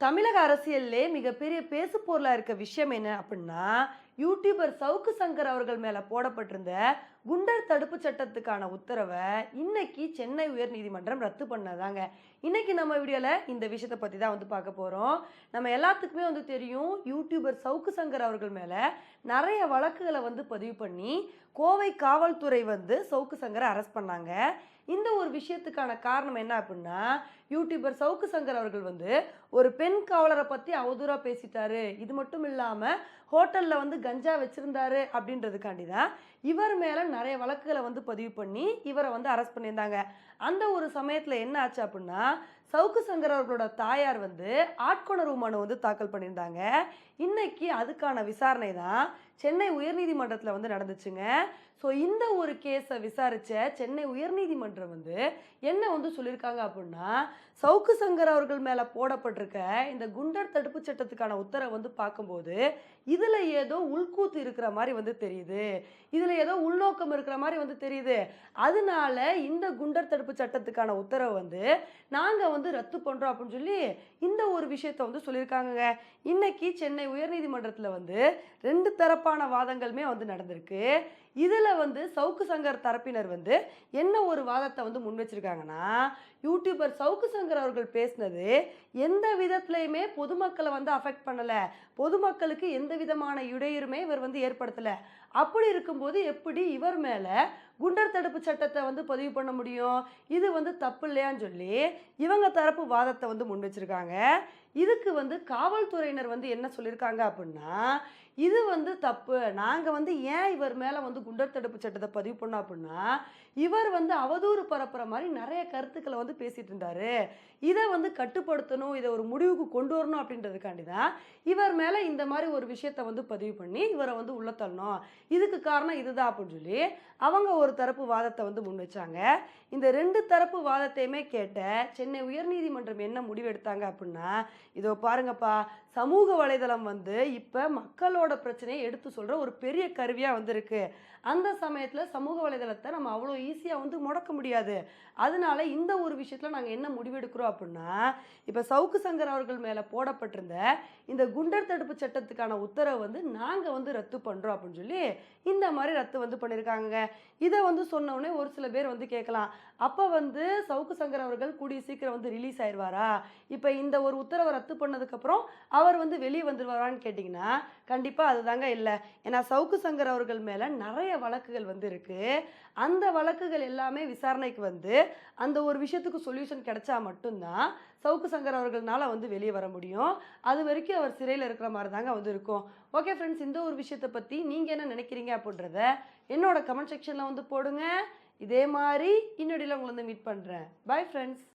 தமிழக அரசியல்லே மிகப்பெரிய பேசு பொருளாக இருக்க விஷயம் என்ன அப்படின்னா யூடியூபர் சவுக்கு சங்கர் அவர்கள் மேல போடப்பட்டிருந்த குண்டர் தடுப்பு சட்டத்துக்கான உத்தரவை இன்னைக்கு சென்னை உயர்நீதிமன்றம் ரத்து பண்ணதாங்க. இன்னைக்கு நம்ம வீடியோல இந்த விஷயத்தை பத்தி தான் வந்து பார்க்க போறோம். நம்ம எல்லாத்துக்குமே வந்து தெரியும் யூடியூபர் சவுக்கு சங்கர் அவர்கள் மேல நிறைய வழக்குகளை வந்து பதிவு பண்ணி கோவை காவல்துறை வந்து சவுக்கு சங்கரை அரெஸ்ட் பண்ணாங்க. இந்த ஒரு விஷயத்துக்கான காரணம் என்ன அப்படின்னா யூடியூபர் சவுக்கு சங்கர் அவர்கள் வந்து ஒரு பெண் காவலரை பற்றி அவதூறாக பேசிட்டாரு. இது மட்டும் இல்லாமல் ஹோட்டலில் வந்து கஞ்சா வச்சுருந்தாரு அப்படின்றதுக்காண்டி தான் இவர் மேலே நிறைய வழக்குகளை வந்து பதிவு பண்ணி இவரை வந்து அரெஸ்ட் பண்ணியிருந்தாங்க. அந்த ஒரு சமயத்தில் என்ன ஆச்சு அப்படின்னா சவுக்கு சங்கர் அவர்களோட தாயார் வந்து ஆட்கொணர்வு மனு வந்து தாக்கல் பண்ணியிருந்தாங்க. இன்னைக்கு அதுக்கான விசாரணை தான் சென்னை உயர்நீதிமன்றத்தில் வந்து நடந்துச்சுங்க. ஸோ இந்த ஒரு கேஸை விசாரித்த சென்னை உயர்நீதிமன்றம் வந்து என்ன வந்து சொல்லியிருக்காங்க அப்படின்னா சவுக்கு சங்கர் அவர்கள் மேலே போடப்பட்டிருக்க இந்த குண்டர் தடுப்பு சட்டத்துக்கான உத்தரவை வந்து பார்க்கும்போது இதில் ஏதோ உள்கூத்து இருக்கிற மாதிரி வந்து தெரியுது. இதில் ஏதோ உள்நோக்கம் இருக்கிற மாதிரி வந்து தெரியுது. அதனால இந்த குண்டர் தடுப்பு சட்டத்துக்கான உத்தரவை வந்து நாங்கள் வந்து ரத்து பண்ணுறோம் அப்படின்னு சொல்லி இந்த ஒரு விஷயத்த வந்து சொல்லியிருக்காங்கங்க. இன்னைக்கு சென்னை உயர்நீதிமன்றத்தில் வந்து ரெண்டு தரப்பான வாதங்களுமே வந்து நடந்திருக்கு. இதில் வந்து சவுக்கு சங்கர் தரப்பினர் வந்து என்ன ஒரு வாதத்தை வந்து முன் வச்சிருக்காங்கன்னா யூடியூபர் சவுக்கு சங்கர் அவர்கள் பேசினது எந்த விதத்துலையுமே பொதுமக்களை வந்து அஃபெக்ட் பண்ணலை. பொதுமக்களுக்கு எந்த விதமான இடையூறுமே இவர் வந்து ஏற்படுத்தலை. அப்படி இருக்கும்போது எப்படி இவர் மேலே குண்டர் தடுப்பு சட்டத்தை வந்து பதிவு பண்ண முடியும்? இது வந்து தப்பு இல்லையான்னு சொல்லி இவங்க தரப்பு வாதத்தை வந்து முன் வச்சிருக்காங்க. இதுக்கு வந்து காவல்துறையினர் வந்து என்ன சொல்லியிருக்காங்க அப்படின்னா இது வந்து தப்பு. நாங்கள் வந்து ஏன் இவர் மேலே வந்து குண்டர் தடுப்பு சட்டத்தை பதிவு பண்ணோம் அப்படின்னா இவர் வந்து அவதூறு பரப்புகிற மாதிரி நிறைய கருத்துக்களை வந்து பேசிகிட்டு இருந்தாரு. இதை வந்து கட்டுப்படுத்தணும் இதை ஒரு முடிவுக்கு கொண்டு வரணும் அப்படின்றதுக்காண்டி தான் இவர் மேலே இந்த மாதிரி ஒரு விஷயத்தை வந்து பதிவு பண்ணி இவரை வந்து உள்ள தள்ளணும். இதுக்கு காரணம் இதுதான் அப்படின்னு சொல்லி அவங்க ஒரு தரப்பு வாதத்தை வந்து முன் வச்சாங்க. இந்த ரெண்டு தரப்பு வாதத்தையுமே கேட்ட சென்னை உயர்நீதிமன்றம் என்ன முடிவெடுத்தாங்க அப்படின்னா இதோ பாருங்கப்பா சமூக வலைதளம் வந்து இப்போ மக்களோட பிரச்சனையை எடுத்து சொல்கிற ஒரு பெரிய கருவியாக வந்திருக்கு. அந்த சமயத்தில் சமூக வலைதளத்தை நம்ம அவ்வளோ ஈஸியாக வந்து முடக்க முடியாது. அதனால இந்த ஒரு விஷயத்தில் நாங்கள் என்ன முடிவெடுக்கிறோம் அப்படின்னா இப்போ சவுக்கு சங்கர் அவர்கள் மேலே போடப்பட்டிருந்த இந்த குண்டர் தடுப்பு சட்டத்துக்கான உத்தரவை வந்து நாங்கள் வந்து ரத்து பண்ணுறோம் அப்படின்னு சொல்லி இந்த மாதிரி ரத்து வந்து பண்ணியிருக்காங்க இதை வந்து சொன்ன ஒரு சில பேர் வந்து கேட்கலாம். அப்போ வந்து சவுக்கு சங்கர் அவர்கள் கூடிய சீக்கிரம் வந்து ரிலீஸ் ஆயிடுவாரா இப்போ இந்த ஒரு உத்தரவை ரத்து பண்ணதுக்கப்புறம் அவர் வந்து வெளியே வந்துடுவாரான்னு கேட்டிங்கன்னா கண்டிப்பாக அதுதாங்க இல்லை. ஏன்னா சவுக்கு சங்கர் அவர்கள் மேலே நிறைய வழக்குகள் வந்து இருக்குது அந்த வழக்குகள் எல்லாமே விசாரணைக்கு வந்து அந்த ஒரு விஷயத்துக்கு சொல்யூஷன் கிடைச்சா மட்டும்தான் சவுக்கு சங்கர் அவர்கள்னால வந்து வெளியே வர முடியும். அது வரைக்கும் அவர் சிறையில் இருக்கிற மாதிரி தாங்க வந்து இருக்கும். ஓகே ஃப்ரெண்ட்ஸ் இந்த ஒரு விஷயத்தை பற்றி நீங்கள் என்ன நினைக்கிறீங்க அப்படின்றத என்னோட கமெண்ட் செக்ஷனில் வந்து போடுங்க. இதே மாதிரி இன்னொடியில் உங்களை வந்து மீட் பண்ணுறேன் பாய் ஃப்ரெண்ட்ஸ்